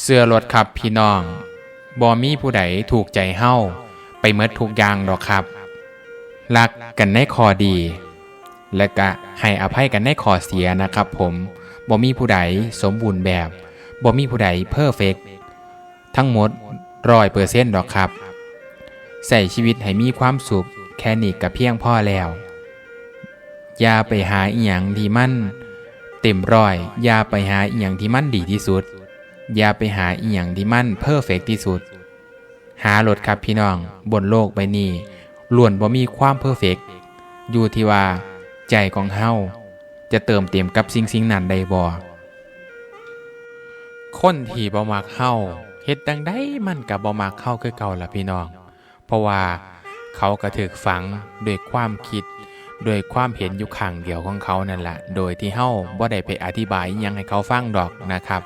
เสื้อรถครับพี่น้องบ่มีผู้ใดถูกใจเฮาไปเมดทุกอย่างดอกครับรักกันในคอดี และก็ให้อภัยกันในคอเสียนะครับ ผมบ่มีผู้ใดสมบูรณ์แบบบ่มีผู้ใดเพอร์เฟกทั้งหมดร้อยเปอร์เซ็นต์ดอกครับ ใส่ชีวิตให้มีความสุขแค่นี้ก็เพียงพอแล้ว อย่าไปหาอีหยังที่มันเต็มร้อย อย่าไปหาอีหยังที่มันดีที่สุด อย่าไปหาอีหยังที่มันเพอร์เฟกที่สุด หารถครับพี่น้องบนโลกใบนี้ล้วนบ่มีความเพอร์เฟกอยู่ที่ว่า ใจของเฮาจะเติมเต็มกับสิ่งสิ่งนั้นได้บ่คนที่บ่มักเฮาเฮ็ดดังใดมันก็บบ่มักเฮาคือเก่าล่ะพี่น้อง เพราะว่าเขาก็ถูกฝังด้วยความคิดด้วยความเห็นอยู่ข้างเดียวของเขานั่นแหละ โดยที่เฮาบ่ได้ไปอธิบายยังให้เขาฟังดอกนะครับ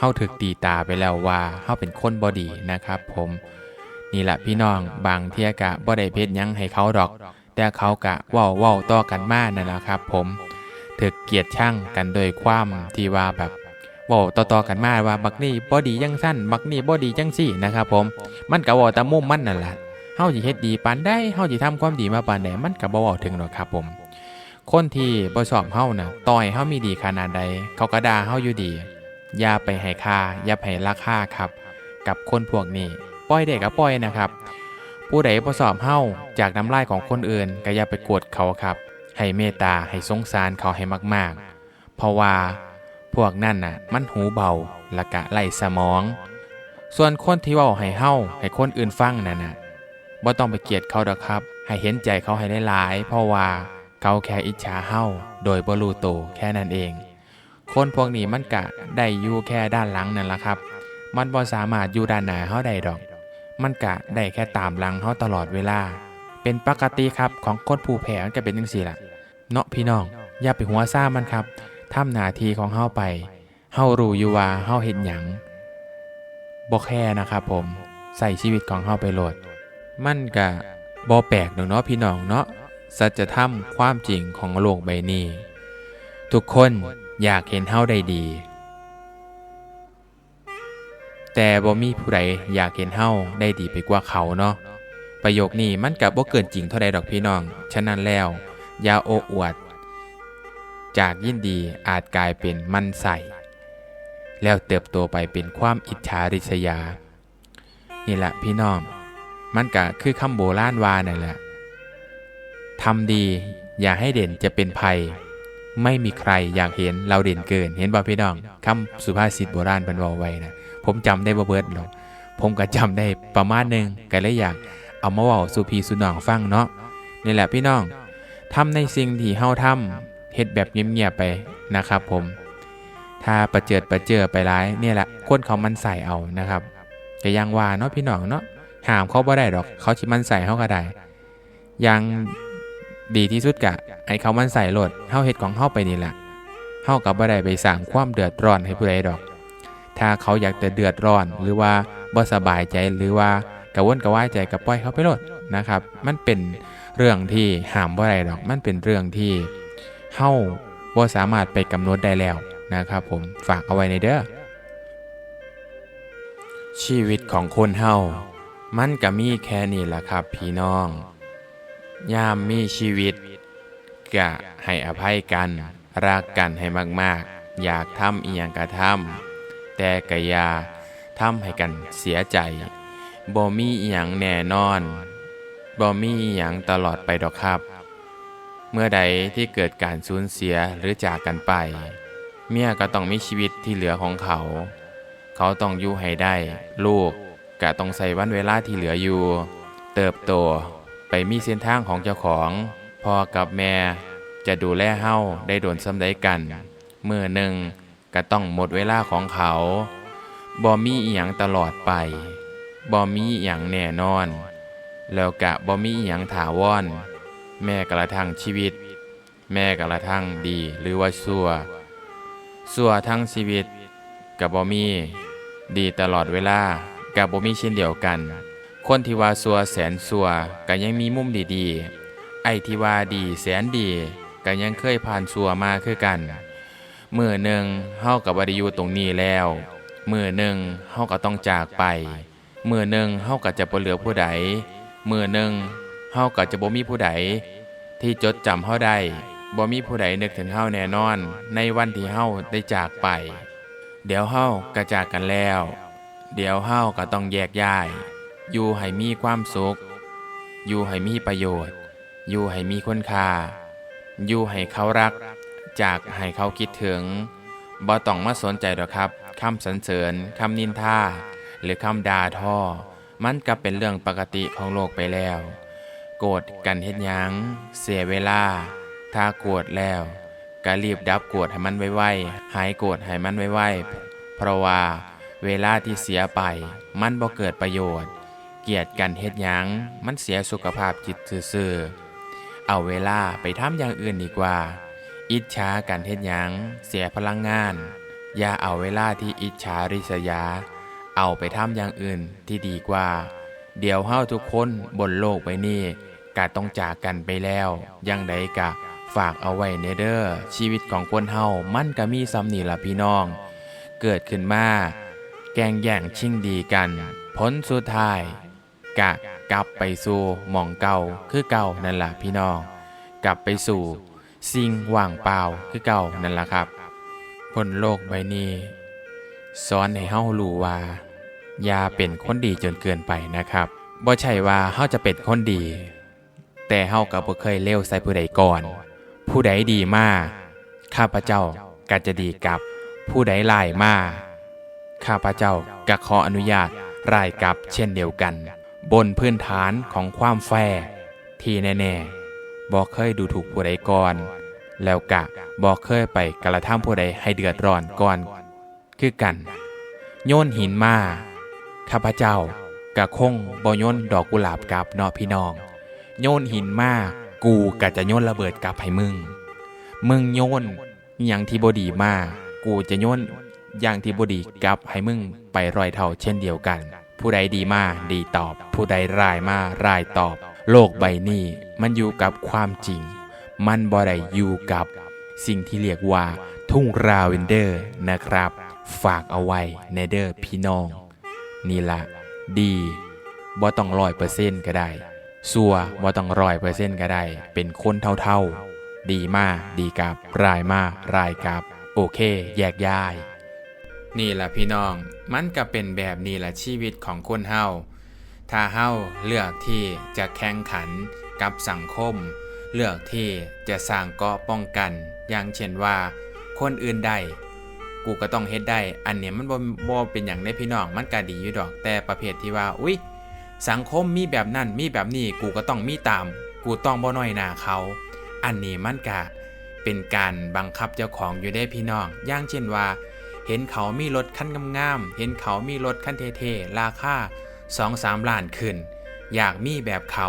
เฮาถูกตีตาไปแล้วว่าเฮาเป็นคนบ่ดีนะครับผม นี่แหละพี่น้องบางเที่ยกะบ่ได้เพชรยังให้เขาดอก แต่เขากะเว้าเว้าต่อกันมานั่นแหละครับผมถึกเกียดช่างกันโดยความที่ว่าแบบเว้าต่อๆกันมาว่าบักนี่บ่ดีจังสั้นบักนี่บ่ดีจังซี่นะครับผม มันก็เว้าแต่มุ่มมันนั่นแหละเฮาสิเฮ็ดดีปานใดเฮาสิทำความดีมาปานใดมันก็บ่เว้าถึงหรอกครับผม คนที่บ่ชอบเฮาน่ะต่อยเฮามีดีขนาดใดเขาก็ด่าเฮาอยู่ดี อย่าไปให้ค่าอย่าไปให้ราคาครับ กับคนพวกนี้ปล่อยได้ก็ปล่อยนะครับ ผู้ใดบ่ชอบเฮาจากน้ำลายของคนอื่นก็อย่าไปกรธเขาครับ ให้เมตตาให้สงสารเขาให้มากๆ เพราะว่าพวกนั่นน่ะ มันหูเบาละกะไล่สมอง ส่วนคนที่ว้าให้เฮาให้คนอื่นฟังนั่นน่ะบ่ต้องไปเกลียดเขาดอกครับ ให้เห็นใจเขาให้ได้หลายๆเพราะว่าเขาแค่อิจฉาเฮาโดยบ่รู้โตแค่นั้นเอง คนพวกนี้มันกะได้อยู่แค่ด้านหลังนั่นละครับ มันบ่สามารถอยู่ด้านหน้าเฮาได้ดอก มันกะได้แค่ตามหลังเฮาตลอดเวลา เป็นปกติครับของคนผู้แพ้มันก็เป็นจังซี่ล่ะ เนาะพี่น้อง อย่าไปหัวซ่ามันครับทำหน้าที่ของเฮาไป เฮารู้อยู่ว่าเฮาเฮ็ดหยังบ่แค่นะครับผม ใส่ชีวิตของเฮาไปโหลด มันก็บ่แปลกดอกเนาะพี่น้องเนาะสัจธรรมความจริงของโลกใบนี้ ทุกคน อยากเห็นเฮาได้ดี แต่บ่มีผู้ใดอยากเห็นเฮาได้ดีไปกว่าเขาเนาะประโยคนี้มันกับบ่เกินจริงเท่าใดดอกพี่น้อง ฉะนั้นแล้วอย่าโอ้อวด จากยินดีอาจกลายเป็นมันใส่ แล้วเติบโตไปเป็นความอิจฉาริษยา นี่แหละพี่น้อง มันก็คือคำโบราณวานั่นแหละทำดีอย่าให้เด่นจะเป็นภัย ไม่มีใครอยากเห็นเราเด่นเกิน เห็นบ่พี่น้องคำสุภาษิตโบราณเป็นว่าไว้นะผมจำได้บ่เบิดหรอกผมก็จำได้ประมาณหนึงก็เลยอยากเอามาเว้าสู่พี่สู่น้องฟังเนาะนี่แหละพี่น้องทำในสิ่งที่เฮาทำเฮ็ดแบบเงียบๆไปนะครับผม ถ้าประเจิดประเจอไปร้ายเนี่ยแหละคนเขามันใส่เอานะครับก็ยังว่าเนาะพี่น้องเนาะห้ามเขาบ่ได้ดอก เขาชิมันใส่เขาก็ได้ยัง ดีที่สุดกะไอ้เขามันใส่โหลดเฮาเฮ็ดของเฮาไปนี่แหละเฮากับบ่ได้ไปสร้างความเดือดร้อนให้ผู้ใดดอก ถ้าเขาอยากจะเดือดร้อนหรือว่าบ่สบายใจหรือว่ากระวนกระวายใจก็ปล่อยเขาไปโลดนะครับ มันเป็นเรื่องที่ห้ามบ่ได้ดอก มันเป็นเรื่องที่เฮาบ่สามารถไปกำหนดได้แล้วนะครับผมฝากเอาไว้ในเด้อชีวิตของคนเฮามันก็มีแค่นี้แหละครับพี่น้อง ยามมีชีวิตกะให้อภัยกัน รักกันให้มากๆ อยากทำอีหยังก็ทำแต่กะยาทำให้กันเสียใจบ่มีอีหยังแน่นอนบ่มีอีหยังตลอดไปดอกครับ เมื่อใดที่เกิดการสูญเสียหรือจากกันไป เมียก็ต้องมีชีวิตที่เหลือของเขา เขาต้องอยู่ให้ได้ ลูกกะต้องใส่วันเวลาที่เหลืออยู่ เติบโต ไปมีเส้นทางของเจ้าของพ่อกับแม่จะดูแลเฮาได้โดนซ้ำใดกันเมื่อหนึ่งก็ต้องหมดเวลาของเขาบ่มีอีหยังตลอดไปบ่มีอีหยังแน่นอน แล้วกะบ่มีอีหยังถาวรแม่กระทั่งชีวิต แม่กระทั่งดีหรือว่าชั่วชั่วทั้งชีวิตกับบ่มี ดีตลอดเวลากับบ่มีเช่นเดียวกัน คนที่ว่าซัวแสนซัวก็ยังมีมุมดีๆ ไอ้ที่ว่าดีแสนดีก็ยังเคยผ่านซัวมาคือกันเมื่อหนึ่งเฮากับบ่ได้อยู่ตรงนี้แล้วมือหนึ่งเฮาก็ต้องจากไปมือหนึ่งเฮาก็จะบ่เหลือผู้ใดมือหนึ่งเฮาก็จะบ่มีผู้ใดที่จดจำเฮาได้บ่มีผู้ใดนึกถึงเฮาแน่นอน ในวันที่เฮาได้จากไป เดี๋ยวเฮาก็จากกันแล้ว เดี๋ยวเฮาก็ต้องแยกย้าย อยู่ให้มีความสุข อยู่ให้มีประโยชน์ อยู่ให้มีคุณค่า อยู่ให้เขารัก จากให้เขาคิดถึงบ่ต้องมาสนใจหรอกครับคำสรรเสริญคำนินทาหรือคำด่าทอ มันก็เป็นเรื่องปกติของโลกไปแล้ว โกรธกันเฮ็ดยังเสียเวลา ถ้าโกรธแล้วก็รีบดับโกรธให้มันไวๆหายโกรธให้มันไวๆเพราะว่าเวลาที่เสียไปมันบ่เกิดประโยชน์ เกียดกันเฮ็ดหยังมันเสียสุขภาพจิตซื่อๆเอาเวลาไปทำอย่างอื่นดีกว่า อิจฉากันเฮ็ดหยังเสียพลังงาน อย่าเอาเวลาที่อิจฉาริษยา เอาไปทำอย่างอื่นที่ดีกว่า เดี๋ยวเฮาทุกคนบนโลกใบนี้กะต้องจากกันไปแล้วยังใดกะฝากเอาไว้เนเด้อชีวิตของคนเฮามันก็มีซ้ำนี่ล่ะพี่น้อง เกิดขึ้นมา แกงแย่งชิงดีกัน ผลสุดท้าย กะกลับไปสู่หม่องเก่าคือเก่านั่นล่ะพี่น้อง กลับไปสู่สิ่งว่างเปล่าคือเก่านั่นล่ะครับบนโลกใบนี้สอนให้เฮารู้ว่า อย่าเป็นคนดีจนเกินไปนะครับบ่ใช่ว่าเฮาจะเป็นคนดี แต่เฮาก็บ่เคยเลวใส่ผู้ใดก่อน ผู้ใดดีมาข้าพเจ้าก็จะดีกับ ผู้ใดลายมาข้าพเจ้าก็ขออนุญาตรายกับเช่นเดียวกัน บนพื้นฐานของความแฟร์ที่แน่ๆบ่เคยดูถูกผู้ใดก่อน แล้วกะบ่เคยไปกระทำผู้ใดให้เดือดร้อนก่อน คือกัน โยนหินมาข้าพเจ้ากะคงบ่โยนดอกกุหลาบกลับเนาะพี่น้อง โยนหินมากูกะจะโยนระเบิดกลับให้มึง มึงโยนอย่างที่บดีมา กูจะโยนอย่างที่บดีกลับให้มึงไปรอยเท่าเช่นเดียวกัน ผู้ใดดีมาดีตอบ ผู้ใดร้ายมาร้ายตอบ โลกใบนี้มันอยู่กับความจริง มันบ่ได้อยู่กับ สิ่งที่เรียกว่า ทุ่งราเวนเดอร์นะครับ ฝากเอาไว้ในเด้อพี่น้อง นี่ละดีบ่ต้องร้อยเปอร์เซ็นต์ก็ได้สัวบ่ต้องร้อยเปอร์เซ็นต์ก็ได้ เป็นคนเท่าๆ ดีมากดีกับรายมากรายกับ โอเค แยกย้าย นี่ล่ะพี่น้อง มันก็เป็นแบบนี้ล่ะชีวิตของคนเฮา ถ้าเฮาเลือกที่จะแข่งขันกับสังคม เลือกที่จะสร้างเกาะป้องกัน อย่างเช่นว่า คนอื่นได้ กูก็ต้องเฮ็ดได้ อันเนี้ยมันบ่บ่เป็นอย่างได้พี่น้อง มันก็ดีอยู่ดอก แต่ประเภทที่ว่า อุ๊ย สังคมมีแบบนั้นมีแบบนี้ กูก็ต้องมีตาม กูต้องบ่น้อยหน้าเขา อันนี้มันก็เป็นการบังคับเจ้าของอยู่ได้พี่น้อง อย่างเช่นว่า เห็นเขามีรถคันงามๆเห็นเขามีรถคันเท่ๆราคา2-3ล้านขึ้น อยากมีแบบเขา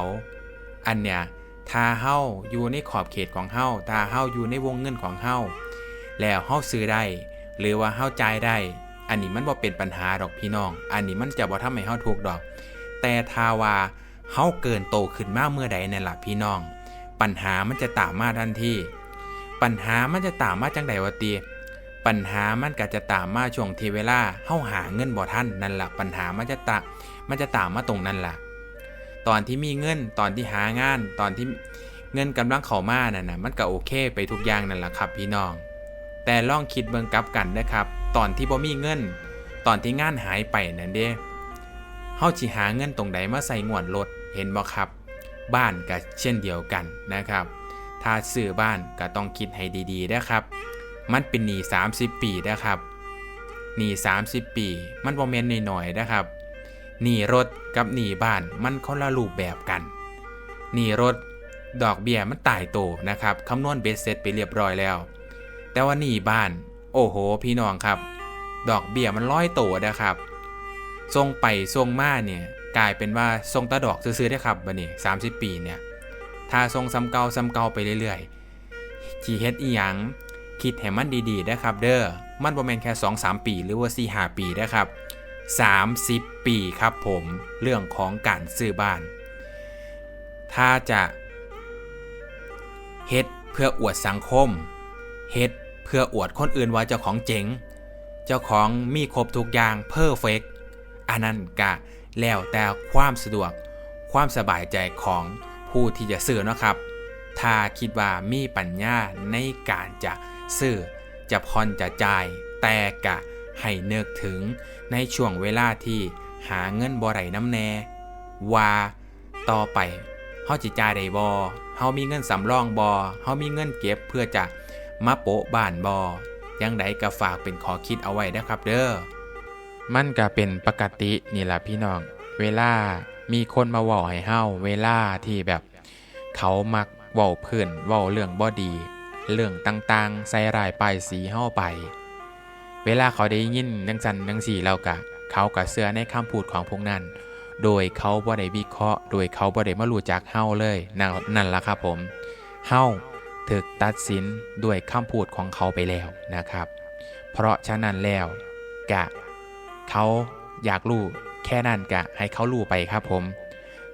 อันเนี้ยถ้าเฮาอยู่ในขอบเขตของเฮาถ้าเฮาอยู่ในวงเงินของเฮาแล้วเฮาซื้อได้ หรือว่าเฮาจ่ายได้ อันนี้มันบ่เป็นปัญหาดอกพี่น้อง อันนี้มันจะบ่ทำให้เฮาทุกข์ดอก แต่ถ้าว่าเฮาเกินโตขึ้นมากเมื่อใดนั่นล่ะพี่น้อง ปัญหามันจะตามมาทันทีปัญหามันจะตามมาจังใดวะตี ปัญหามันก็จะตามมาช่วงที่เวลาเฮาหาเงินบ่ทันนั่นล่ะปัญหามันจะตะมันจะตามมาตรงนั้นล่ะ ตอนที่มีเงินตอนที่หางานตอนที่เงินกำลังเข้ามานั่นนะมันก็โอเคไปทุกอย่างนั่นล่ะครับ พี่น้อง แต่ลองคิดเบิ่งกลับกันนะครับ ตอนที่บ่มีเงิน ตอนที่งานหายไปนั่นเด้เฮาสิหาเงินตรงใดมาใส่งวดรถเห็นบ่ครับ บ้านก็เช่นเดียวกันนะครับ ถ้าซื้อบ้านก็ต้องคิดให้ดีๆนะครับ มันเป็นหนี้30 ปีนะครับหนี้30 ปี มันบ่แม่นน้อยๆนะครับหนี้รถกับหนี้บ้านมันคนละรูปแบบกันหนี้รถดอกเบี้ยมันตายโตนะครับคำนวณเบสเซ็ตไปเรียบร้อยแล้ว แต่ว่าหนี้บ้าน โอ้โห พี่น้องครับ ดอกเบี้ยมันร้อยโตนะครับทรงไปทรงมาเนี่ยกลายเป็นว่าทรงตาดอกซื้อๆได้ครับบัดนี้30ปีเนี่ยถ้าทรงซ้ำเก่าซ้ำเก่าไปเรื่อยๆที่เฮ็ดอีหยัง คิดให้มันดีๆนะครับเด้อมันบ่แม่นแค่ 2-3 ปีหรือว่า 4-5 ปีนะครับ 30 ปีครับผมเรื่องของการซื้อบ้าน ถ้าจะเฮ็ดเพื่ออวดสังคมเฮ็ดเพื่ออวดคนอื่นว่าเจ้าของเจ๋ง เจ้าของมีครบทุกอย่างเพอร์เฟกอันนั้นกะแล้วแต่ความสะดวกความสบายใจของผู้ที่จะซื้อนะครับ ถ้าคิดว่ามีปัญญาในการจะ ซื้อ จะผ่อนจะจ่าย แต่กะให้เนึกถึงในช่วงเวลาที่หาเงินบ่ไรน้ำแน่ ว่า ต่อไปเฮาจิจ่ายได้บ่เฮามีเงินสำรองบ่เฮามีเงินเก็บเพื่อจะมาโปะบ้านบ่ยังใดก็ฝากเป็นขอคิดเอาไว้นะครับเด้อมันก็เป็นปกตินี่ล่ะพี่น้อง เวลามีคนมาว้าให้เฮาเวลาที่แบบ เขามักเว้าเพื่อนเว้าเรื่องบ่ดี เรื่องต่างๆ ใส่รายป้ายสีเฮาไป เวลาเขาได้ยินจังสันจังสี่แล้วกะ เขาก็เชื่อในคำพูดของพวกนั้น โดยเขาบ่ได้วิเคราะห์ โดยเขาบ่ได้มารู้จักเฮาเลยนั่นนั่นละครับผมเฮาถึกตัดสินด้วยคำพูดของเขาไปแล้วนะครับ เพราะฉะนั้นแล้วกะ เขาอยากรู้แค่นั้นกะ ให้เขารู้ไปครับผม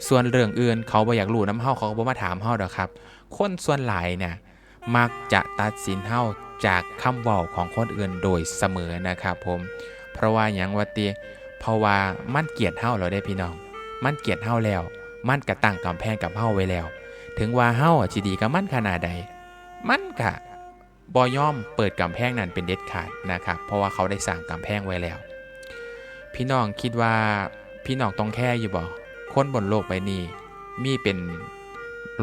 ส่วนเรื่องอื่นเขาบ่อยากรู้น้ำเฮาเขาก็บ่มาถามเฮาดอกครับ คนส่วนหลายเนี่ย มักจะตัดสินเฮาจากคำเว้าของคนอื่นโดยเสมอนะครับผม เพราะว่าอย่างว่าติเพราะว่ามันเกลียดเฮาแล้วได้พี่น้อง มันเกลียดเฮาแล้ว มันกระตั้งกำแพงกับเฮาไว้แล้ว ถึงว่าเฮาอะดีกับมันขนาดใด มันกะบ่ยอมเปิดกำแพงนั้นเป็นเด็ดขาดนะครับ เพราะว่าเขาได้สร้างกำแพงไว้แล้ว พี่น้องคิดว่าพี่น้องต้องแค่อยู่บ่คนบนโลกใบนี้มีเป็น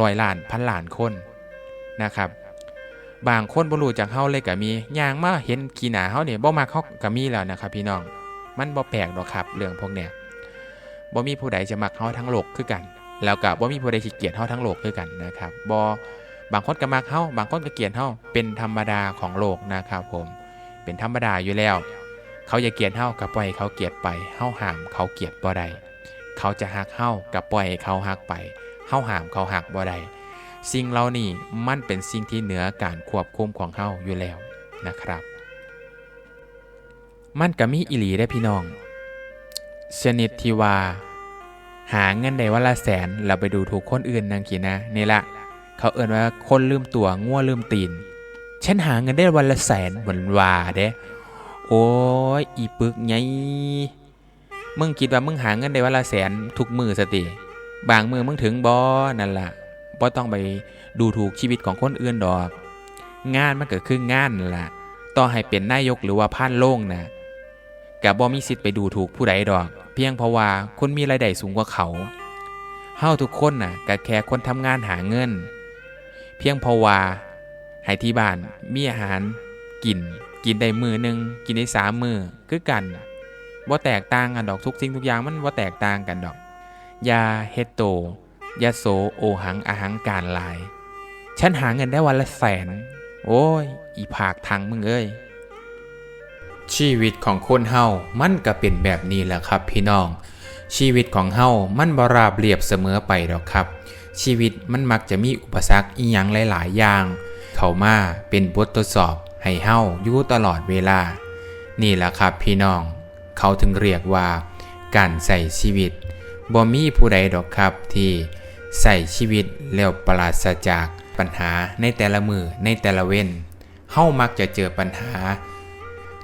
ร้อยล้านพันล้านคนนะครับ บางคนบ่รู้จักเฮาเลยก็มีย่างมาเห็นขี้หนาเฮาเนี่ยบ่มักเฮาก็มีแล้วนะครับ พี่น้อง มันบ่แปลกหรอกครับ เรื่องพวกเนี้ยบ่มีผู้ใดจะมักเฮาทั้งโลกคือกัน แล้วก็บ่มีผู้ใดสิเกลียดเฮาทั้งโลกคือกันนะครับบ่บางคนก็มักเฮาบางคนก็เกลียดเฮาเป็นธรรมดาของโลกนะครับผมเป็นธรรมดาอยู่แล้ว เขาอย่าเกลียดเฮาก็ปล่อยเขาเกลียดไปเฮาห้ามเขาเกลียดบ่ได้เขาจะหักเฮากับปล่อยเขาหักไปเฮาห้ามเขาหักบ่ได้ สิ่งเหล่านี้มันเป็นสิ่งที่เหนือการควบคุมของเฮาอยู่แล้วนะครับ มันก็มีอิหลีได้พี่น้องชนิดที่ว่าหาเงินได้วันละแสนเราไปดูถูกคนอื่นนังขีนะนี่ละเขาเอ่นว่าคนลืมตัวง่วลืมตีนฉันหาเงินได้วันละแสนเหมือนว่าเด้โอ้ยอีปึกไงมึงคิดว่ามึงหาเงินได้วันละแสนทุกมือสติ บางมือมึงถึงบอนั่นล่ะ บ่ต้องไปดูถูกชีวิตของคนอื่นดอก งานมันเกิดขึ้นงานล่ะ ต่อให้เป็นนายกหรือว่าผ่านโล่งนะกับบ่มีสิทธิ์ไปดูถูกผู้ใดดอก เพียงเพราะว่าคนมีรายได้สูงกว่าเขาเฮาทุกคนน่ะก็แค่คนทำงานหาเงิน เพียงเพราะว่าให้ที่บ้านมีอาหารกิน กินได้มือหนึ่งกินได้สามมือคือกันว่าแตกต่างกันดอกทุกสิ่งทุกอย่างมันว่าแตกต่างกันดอกอยาเฮดโต ยาโสโอหังอาหังการลาย ฉันหาเงินได้วันละแสน โอ้ย อีผากทางมึงเอ้ย ชีวิตของคนเฮามันก็เป็นแบบนี้แหละครับ พี่น้อง ชีวิตของเฮามันบราบเรียบเสมอไปหรอกครับ ชีวิตมันมักจะมีอุปสรรคอีหยังหลาย ๆ อย่าง เข้ามาเป็นบททดสอบให้เฮาอยู่ตลอดเวลา นี่แหละครับพี่น้อง เขาถึงเรียกว่า การใส่ชีวิตบ่มีผู้ใดดอกครับที่ ใส่ชีวิตแล้วปราศจากปัญหาในแต่ละมือในแต่ละเว้นเฮามักจะเจอปัญหา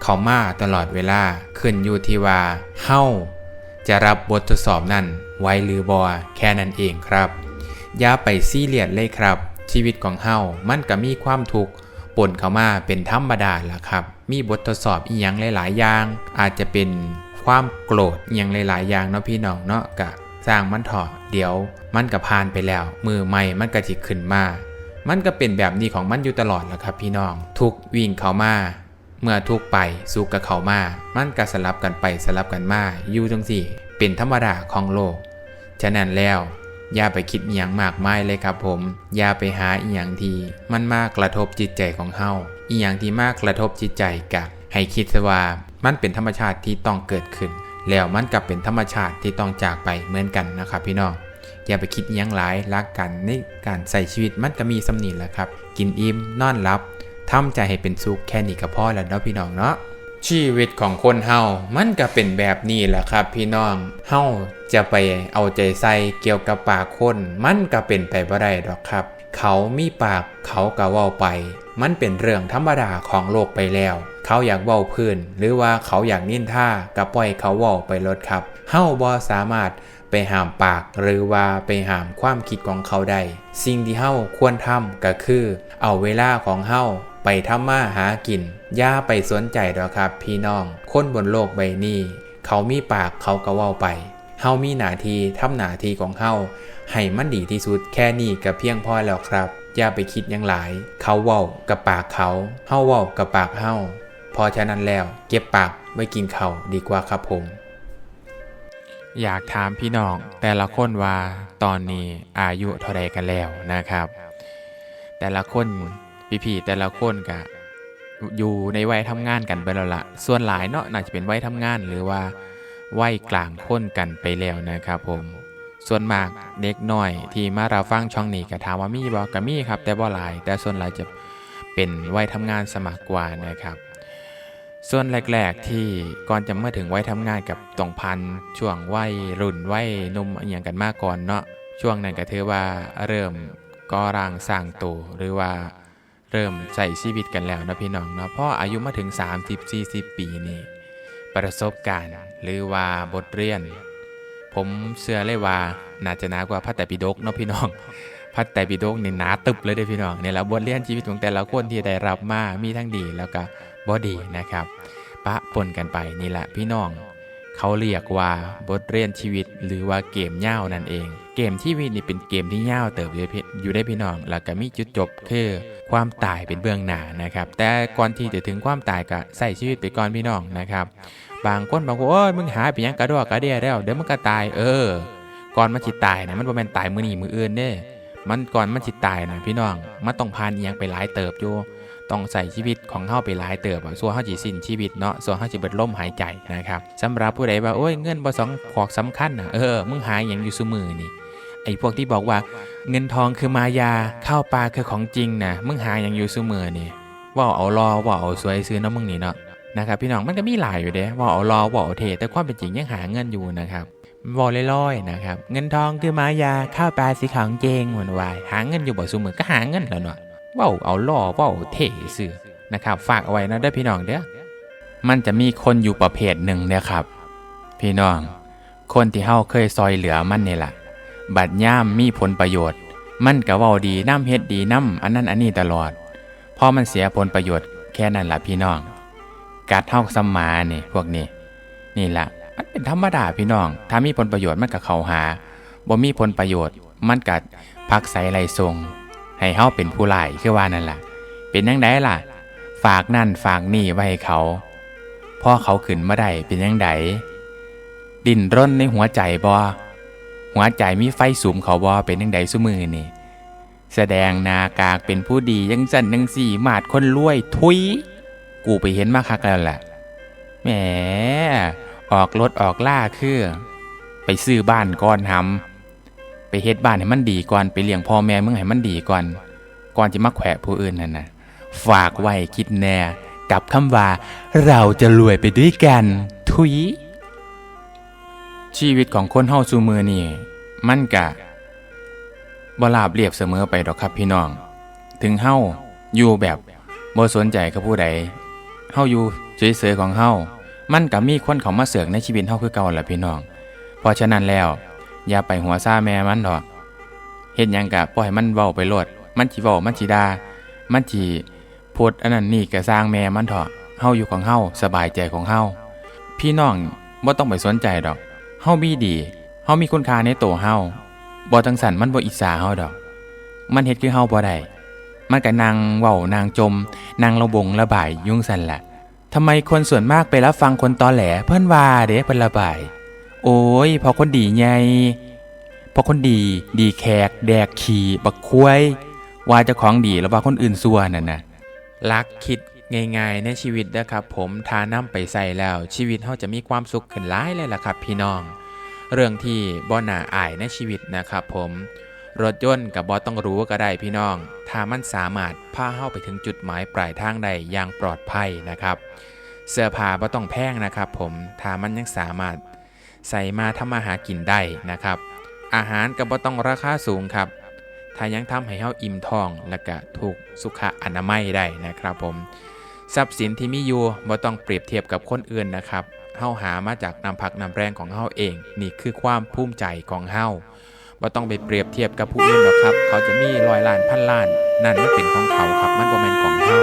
เขามาตลอดเวลาขึ้นอยู่ที่ว่าเฮาจะรับบททดสอบนั่นไว้หรือบอแค่นั้นเองครับอย่าไปซีเรียสเลยครับ ชีวิตของเฮามันก็มีความทุกข์ปนเข้ามาเป็นธรรมดาล่ะครับ มีบททดสอบอีหยังหลาย ๆ อย่าง อาจจะเป็นความโกรธอหย่างหลาย ๆ อย่างเนาะพี่น้องเนาะกะ สร้างมันเถอะเดี๋ยว มันก็ผ่านไปแล้ว มือใหม่มันก็จิขึ้นมา มันก็เป็นแบบนี้ของมันอยู่ตลอดแหละครับ พี่น้อง ทุกวิ่งเข้ามาเมื่อทุกไปสุขกับเขามา มันก็สลับกันไปสลับกันมาอยู่จังสี่ เป็นธรรมดาของโลก ฉะนั้นแล้ว อย่าไปคิดอหย่างมากมายเลยครับผม อย่าไปหาอีหยังที่มันมากกระทบจิตใจของเฮาอีหยังที่มากกระทบจิตใจกะให้คิดว่ามันเป็นธรรมชาติที่ต้องเกิดขึ้น แล้วมันกับเป็นธรรมชาติที่ต้องจากไปเหมือนกันนะครับพี่น้องอย่าไปคิดยังหลายรักกันในการใส่ชีวิตมันก็มีสำนีแหละครับ กินอิ่มนอนหลับทำใจให้เป็นสุขแค่นี้ก็พอแล้วเนาะพี่น้องเนาะชีวิตของคนเฮา มันก็เป็นแบบนี้แหละครับ พี่น้อง เฮาจะไปเอาใจใส่เกี่ยวกับปากคน มันก็เป็นไปบ่ได้ดอกครับ เขามีปากเขาก็เว้าไป มันเป็นเรื่องธรรมดาของโลกไปแล้ว เขาอยากเว้าพื้น หรือว่าเขาอยากนินท่าก็ปล่อยเขาเว้าไปลดครับเฮาบ่สามารถไปห้ามปากหรือว่าไปห้ามความคิดของเขาได้สิ่งที่เฮาควรทำก็คือ เอาเวลาของเฮาไปทำมาหากินอย่าไปสนใจดอกครับ พี่น้อง คนบนโลกใบนี้เขามีปากเขาก็เว้าไปเฮามีหน้าที่ทำหน้าที่ของเฮาให้มันดีที่สุดแค่นี้ก็เพียงพอแล้วครับ อย่าไปคิดยังหลาย เขาเว้ากับปากเขาเฮาเว้ากับปากเฮา พอฉะนั้นแล้วเก็บปากไว้กินเขาดีกว่าครับผม อยากถามพี่น้องแต่ละคนว่าตอนนี้อายุเท่าใดกันแล้วนะครับ แต่ละคนพี่ๆแต่ละคนก็อยู่ในวัยทำงานกันไปแล้วละส่วนหลายเนาะน่าจะเป็นวัยทำงานหรือว่าวัยกลางคนกันไปแล้วนะครับผม ส่วนมากเด็กน้อยที่มารับฟังช่องนี้ก็ถามว่ามีบ่ก็มีครับ แต่บ่หลาย แต่ส่วนหลายจะเป็นวัยทำงานสมัครกว่านะครับ ส่วนแรกๆที่ก่อนจะเมื่อถึงวัยทำงานกับตรงพันช่วงวัยรุ่นวัยนุ่มอย่างกันมากก่อนเนาะช่วงนั้นก็ถือว่าเริ่มก่อร่างสร้างตัวหรือว่าเริ่มใส่ชีวิตกันแล้วนะพี่น้องเนาะพราะอายุมาถึง 30-40 ปีนี่ประสบการณ์หรือว่าบทเรียน ผมเชื่อเลยว่าน่าจะหนากว่าพระแต่ปิฎกเนาะพี่น้องพระแต่ปิฎกนี่หนาตึบเลยเด้พี่น้องเนี่ยแหละบทเรียนชีวิตของแต่ละคนที่ได้รับมามีทั้งดีแล้วก็ บ่ดีนะครับ ปะปนกันไปนี่แหละพี่น้อง เขาเรียกว่าบทเรียนชีวิตหรือว่าเกมเง่านั่นเอง เกมชีวิตนี่เป็นเกมที่เง่าเติบอยู่ได้พี่อยู่ได้พี่น้อง แล้วก็มีจุดจบคือความตายเป็นเบื้องหน้านะครับ แต่ก่อนที่จะถึงความตายก็ใส่ชีวิตไปก่อนพี่น้องนะครับ บางคนบอกว่าโอ้ยมึงหายไปยังกระดอกกระเดียแล้วเดี๋ยวมันก็ตายเออ ก่อนมันจิตายนะมันบ่แม่นตายมือหนีมืออื่นเด้มันก่อนมันจิตายนะพี่น้องมันต้องผ่านี่ยังไปหลายเติบอยู่ ต้องใส่ชีวิตของเฮาไปหลายเติบส่วนเฮาสิสิ้นชีวิตเนาะส่วนเฮาสิเบิดลมหายใจนะครับสำหรับผู้ใดว่าโอ้ยเงินบ่สองขอกสำคัญน่ะเออมึงหาหยังอยู่ซุมือนี่ไอ้พวกที่บอกว่าเงินทองคือมายาข้าวปลาคือของจริงนะมึงหาหยังอยู่ซุมือนี่ว่าเอารอว่าเอาสวยซื้อเนาะมึงนี่เนาะนะครับพี่น้องมันก็มีหลายอยู่เด้ว่าเอารอว่าเอาเทแต่ความเป็นจริงยังหาเงินอยู่นะครับวอลลอยๆนะครับ เงินทองคือมายาข้าวปลาสีของจริงหวนวายหาเงินอยู่บ่ซุมือก็หาเงินแล้วเนาะ เว้าเอาล่อเว้าเท่ซื่อนะครับ ฝากเอาไว้นะเด้อพี่น้องเด้อมันจะมีคนอยู่ประเภทหนึ่งเนี่ยครับ พี่น้อง คนที่เฮาเคยซอยเหลือมันนี่แหละบัดย่ามมีผลประโยชน์ มันก็เว้าดีน้ำเฮ็ดดีน้ำอันนั้นอันนี้ตลอดพอมันเสียผลประโยชน์แค่นั้นล่ะพี่น้องกัดเท่าสมมานี่พวกนี้ นี่แหละมันเป็นธรรมดาพี่น้อง ถ้ามีผลประโยชน์มันก็เข้าหาบ่มีผลประโยชน์ มันก็พักใส่ไรทรง ให้เฮาเป็นผู้ไล่คือว่านั่นล่ะ เป็นยังไงล่ะ ฝากนั่นฝากนี่ไว้ให้เขาพ่อเขาขึ้นมาได้เป็นยังไงดินร่นในหัวใจบอหัวใจมีไฟสูมเขาบอเป็นยังไงสุมือนี่ แสดงนากากเป็นผู้ดียังสั่นยังสี่มาดคนรวยทุย กูไปเห็นมาคักแล้วแหละแหมออกรถออกล่าคือ ไปซื้อบ้านก่อนทำ ไปเฮ็ดบ้านให้มันดีก่อนไปเลี้ยงพ่อแม่มึงให้มันดีก่อนก่อนจะมาแขวะผู้อื่นนั่นนะฝากไว้คิดแน่กับคำว่า เราจะรวยไปด้วยกัน ทุย ชีวิตของคนเฮาซูมือนี่มันกะบ่ราบเรียบเสมอไปดอกครับพี่น้อง ถึงเฮาอยู่แบบบ่สนใจกับผู้ใดเฮาอยู่เฉยๆของเฮามันก็มีคนเขามาเสือกในชีวิตเฮาคือเก่าแหละพี่น้อง เพราะฉะนั้นแล้ว อย่าไปหัวซ่าแม่มันดอกเฮ็ดหยังกะปล่อยมันเว้าไปโลด มันสิเว้ามันสิด่ามันสิพูดอันนั้นนี่ก็สร้างแม่มันเถอะเฮาอยู่ของเฮาสบายใจของเฮาพี่น้องบ่ต้องไปสนใจดอกเฮามีดีเฮามีคุณค่าในตัวเฮาบ่จังสันมันบ่อิจฉาเฮาดอก มันเฮ็ดคือเฮาบ่ได้มันก็นางเว้านางจมนางระบงระบายยุ่งสันแหละทำไมคนส่วนมากไปรับฟังคนตอแหลเพิ่นว่าเด้เพิ่นระบาย โอ้ยพอคนดีไงพอคนดีดีแขก แดกขี่บักควายว่าจ้าของดีแล้วว่าคนอื่นซัวนั่นนะลักคิดง่ายๆในชีวิตนะครับ ผมทาน้ำไปใส่แล้ว ชีวิตเขาจะมีความสุขขึ้นหลายเลยล่ะครับ พี่น้อง เรื่องที่บ่น่าอายในชีวิตนะครับ ผมรถยนต์กับบอต้องรู้ก็ได้พี่น้อง ถ้ามันสามารถพาเข้าไปถึงจุดหมายปลายทางใดอย่างปลอดภัยนะครับ เสื้อผ้าบ่ต้องแพงนะครับ ผมถ้ามันยังสามารถ ใส่มาทำมาหากินได้นะครับ อาหารก็บ่ต้องราคาสูงครับ ถ้ายังทำให้เฮาอิ่มท้องและก็ถูกสุขอนามัยได้นะครับผม ทรัพย์สินที่มีอยู่บ่ต้องเปรียบเทียบกับคนอื่นนะครับเฮาหามาจากน้ำพักน้ำแรงของเฮาเอง นี่คือความภูมิใจของเฮาบ่ต้องไปเปรียบเทียบกับผู้อื่นหรอกครับ เขาจะมีร้อยล้านพันล้าน นั่นมันเป็นของเขาครับ มันบ่แม่นของเฮา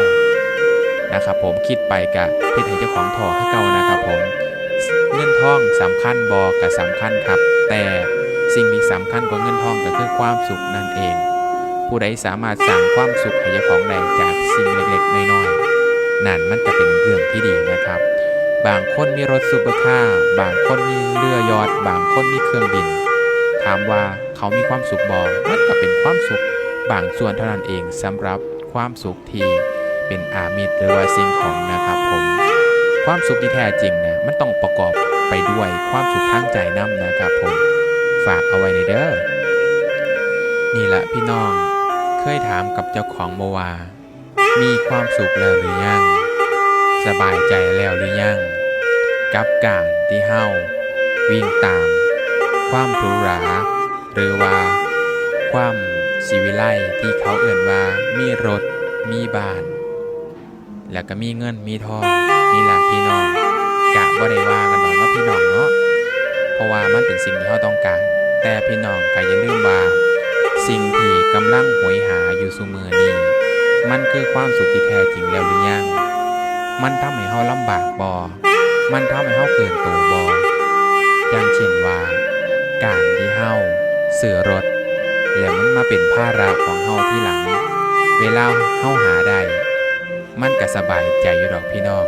นะครับผมคิดไปกะเฮ็ดให้เจ้าของทอให้เก่านะครับผม เงินทองสำคัญบอก็สำคัญครับ แต่สิ่งที่สำคัญกว่าเงินทองก็คือความสุขนั่นเอง ผู้ใดสามารถสร้างความสุขให้เจ้าของได้จากสิ่งเล็กๆน้อยๆนั่นมันจะเป็นเรื่องที่ดีนะครับ บางคนมีรถซูเปอร์คาร์บางคนมีเรือยอทบางคนมีเครื่องบิน ถามว่าเขามีความสุขบอมันก็เป็นความสุข บางส่วนเท่านั้นเองสำหรับความสุขที่เป็นอามิตรหรือว่าสิ่งของนะครับผม ความสุขที่แท้จริงนี่ย มันต้องประกอบไปด้วยความสุขทางใจนำนะครับผมฝากเอาไว้ในเด้อนี่แหละพี่น้อง เคยถามกับเจ้าของโมวา มีความสุขแล้วหรือยัง สบายใจแล้วหรือยัง กับการที่เฮาวิ่งตาม ความหรูหรา หรือว่า ความสิวิไลที่เขาเอ่นว่า มีรถ มีบ้าน แล้วก็มีเงินมีทองนี่แหละพี่น้อง กะบ่ได้ว่ากันดอกเนาพี่น้องเนาะเพราะว่ามันเป็นสิ่งที่เขาต้องการ แต่พี่น้องก็อย่าลืมว่า สิ่งที่กำลังหวยหาอยู่สุมือนี้มันคือความสุขที่แท้จริงแล้วหรือยังมันทำให้เฮาลำบากบอมันทำให้เฮาเกินตัวบออย่างเช่นว่า การที่เฮาเสือรถ แล้วมันมาเป็นภาระของเฮาที่หลัง เวลาเฮาหาได้ มันก็สบายใจอยู่ดอกพี่น้อง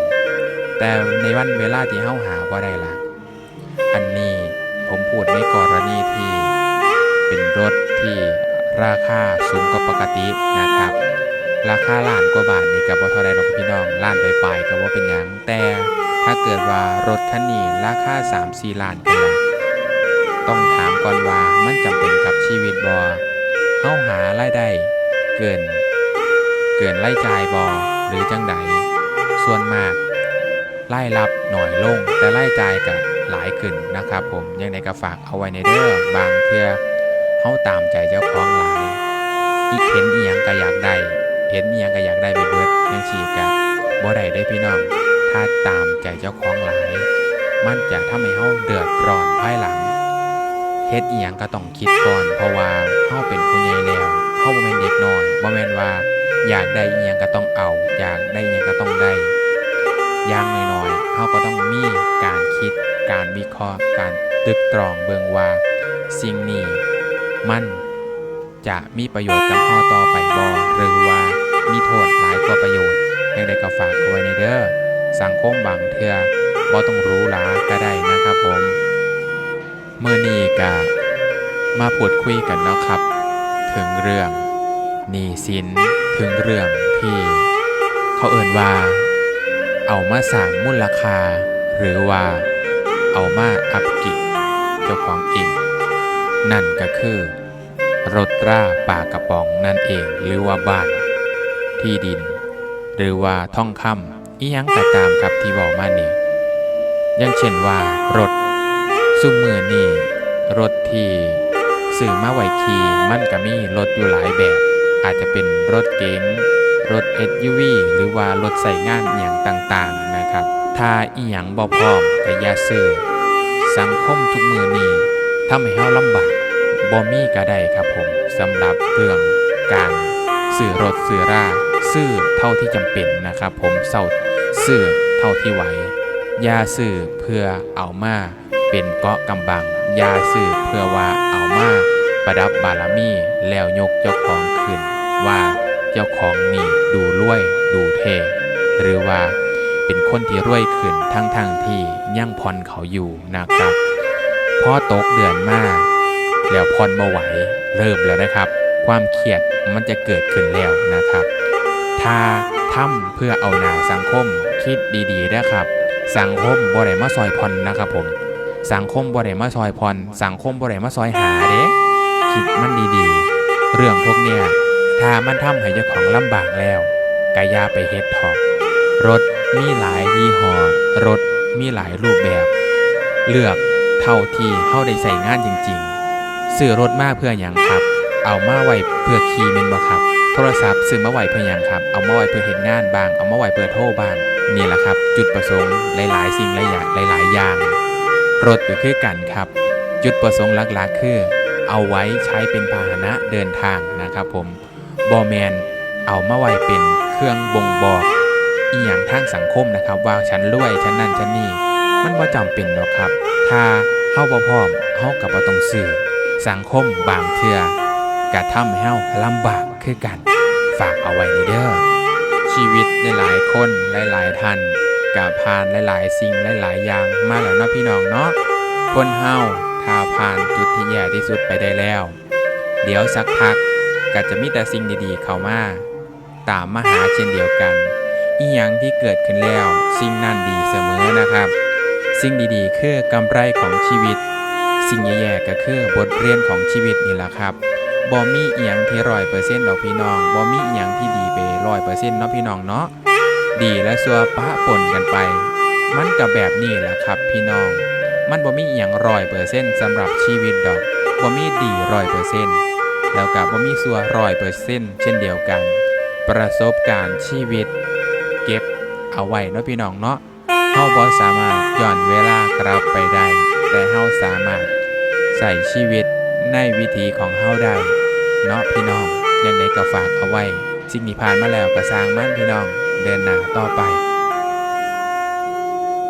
แต่ในวันเวลาที่เฮาหาบ่ได้ละอันนี้ผมพูดในกรณีที่เป็นรถที่ราคาสูงกว่าปกตินะครับ ราคาล้านกว่าบาทนี่กับว่าเท่าไรหรอกพี่น้องล้านไปปลายๆก็ว่าเป็นยังแต่ถ้าเกิดว่ารถคันนี้ราคา3 4ล้านกันละต้องถามก่อนว่ามันจำเป็นกับชีวิตบอเฮาหารายได้เกิน เกินรายจ่ายบอหรือจังใดส่วนมาก รายรับหน่อยลง แต่รายจ่ายก็หลายขึ้นนะครับ ผมยังไงก็ฝากเอาไว้ในเด้อบางเทื่อเฮาตามใจเจ้าของหลาย อีกเห็นอีหยังก็อยากได้ เห็นอีหยังก็อยากได้ไปเบิดยังฉีกะบ่ได้ได้พี่น้อง ถ้าตามใจเจ้าของหลาย มันจะทำให้เฮาเดือดร้อนภายหลังเฮ็ดอีหยังก็ต้องคิดก่อน เพราะว่าเฮาเป็นผู้ใหญ่แล้วเฮาบ่แม่นเด็กน้อยบ่แม่นว่าอยากได้อีหยังก็ต้องเอา อยากได้อีหยังก็ต้องได้อย่างน้อยาก็ต้องมีการคิด การวิเคราะห์ การตึกตรองเบิ่งว่า สิ่งนี้มันจะมีประโยชน์กับเฮาต่อไปบ่หรือว่ามีโทษหลายกว่าประโยชน์ยังได้ก็ฝากเอาไว้ในเด้อสังคมบางเทื่อบ่ต้องรู้หลาก็ได้นะครับผมเมื่อนี้ก็มาพูดคุยกันเนาะครับ ถึงเรื่องหนี้สินถึงเรื่องที่ เขาเอ่นว่า เอามาสร้างมูลค่าหรือว่าเอามาอัพกิเจ้าของเอง นั่นก็คือรถตราป่ากระป๋องนั่นเองหรือว่าบ้าน ที่ดิน หรือว่าท่องคำอียังก็ตามครับที่บอกมานี่อย่างเช่นว่ารถซุมมือนี่รถที่สื่อมาไว้ขี่มันก็มีรถอยู่หลายแบบ อาจจะเป็นรถเก๋ง รถ SUV หรือว่ารถใส่งานอย่างต่างๆนะครับ ถ้าอีหยังบ่พร้อมก็อย่าซื้อสังคมทุกมือนี้ทำให้เฮาลำบากบ่มีก็ได้ครับผมสำหรับเรื่องการซื้อรถซื้อราซื้อเท่าที่จำเป็นนะครับผมเศร้าซื้อเท่าที่ไหวอย่าซื้อเพื่อเอามาเป็นเกาะกำบังอย่าซื้อเพื่อว่าเอามาประดับบารมีแล้วยกเจ้าของขึ้นว่า เจ้าของนี่ดูรวย ดูเท่หรือว่าเป็นคนที่รวยขึ้นทั้งทงๆที่ยังพรเขาอยู่นะครับพอตกเดือนมาแล้วพรบ่ไหวเริ่มแล้วนะครับ ความเครียดมันจะเกิดขึ้นแล้วนะครับ ถ้าทำเพื่อเอาหนาสังคมคิดดีๆนะครับ สังคมบ่ได้มาซอยพรนะครับผม สังคมบ่ได้มาซอยพรสังคมบ่ได้มาซอยหาเด้คิดมันดีๆ เรื่องพวกเนี้ย ถ้ามันทำให้เจ้าของลำบากแล้วกะอยาไปเฮ็ดถอกรถมีหลายยี่ห้อรถมีหลายรูปแบบ เลือกเท่าที่เฮาได้ใส่งานจริงๆซื้อรถมาเพื่ออย่างครับ เอามาไว้เพื่อขี่แม่นบ่ครับ โทรศัพท์ซื้อมาไว้เพื่อหยังครับ เอามาไว้เพื่อเห็นงานบาง เอามาไว้เพื่อโทรบ้างนี่แหละครับ จุดประสงค์หลายๆ สิ่งหลายอย่างหลายๆอย่าง รถก็คือกันครับ จุดประสงค์หลักๆ คือ เอาไว้ใช้เป็นพาหนะเดินทางนะครับผม บอแมนเอามาไว้เป็นเครื่องบ่งบอกอีหยังทางสังคมนะครับ ว่าฉันรวยฉันนั่นฉันนี่ มันบ่จำเป็นหรอกครับ ถ้าเฮาบ่พร้อมเฮากับบ่ต้องซื้อสังคมบางเทื่อกะทำให้เฮาลำบากคือกัน ฝากเอาไว้ในเด้อชีวิตในหลายคนหลายๆท่านกะผ่านหลายๆ สิ่งหลายๆอย่างมาแล้วเนาะพี่น้องเนาะคนเฮาถ้าผ่านจุดที่แย่ที่สุดไปได้แล้ว เดี๋ยวสักพัก ก็จะมีแต่สิ่งดีๆ เข้ามาตามมาหาเช่นเดียวกัน อีหยังที่เกิดขึ้นแล้ว สิ่งนั้นดีเสมอนะครับ สิ่งดีๆ คือกำไรของชีวิต สิ่งแย่ๆก็คือบทเรียนของชีวิตนี่แหละครับบ่มีอีหยังที่ร้อยเปอร์เซ็นต์ดอกพี่น้องบ่มีอีหยังที่ดีไปร้อยเปอร์เซ็นต์เนาะพี่น้องเนาะดีและซัวปะปนกันไป มันกับแบบนี้แหละครับพี่น้อง มันบ่มีอีหยังร้อยเปอร์เซ็นต์สำหรับชีวิตดอกบ่มีดีร้อยเปอร์เซ็นต์ แล้วกับบ่มีซัวร้อยเปอร์เซ็นต์เช่นเดียวกัน ประสบการณ์ชีวิต เก็บเอาไว้เนาะพี่น้องเนาะเฮาบ่สามารถย้อนเวลากลับไปได้ แต่เฮาสามารถใส่ชีวิตในวิธีของเฮาได้เนาะพี่น้องยังไงก็ฝากเอาไว้สิ่งที่ผ่านมาแล้วก็สร้างมั่นพี่น้องเดินหน้าต่อไป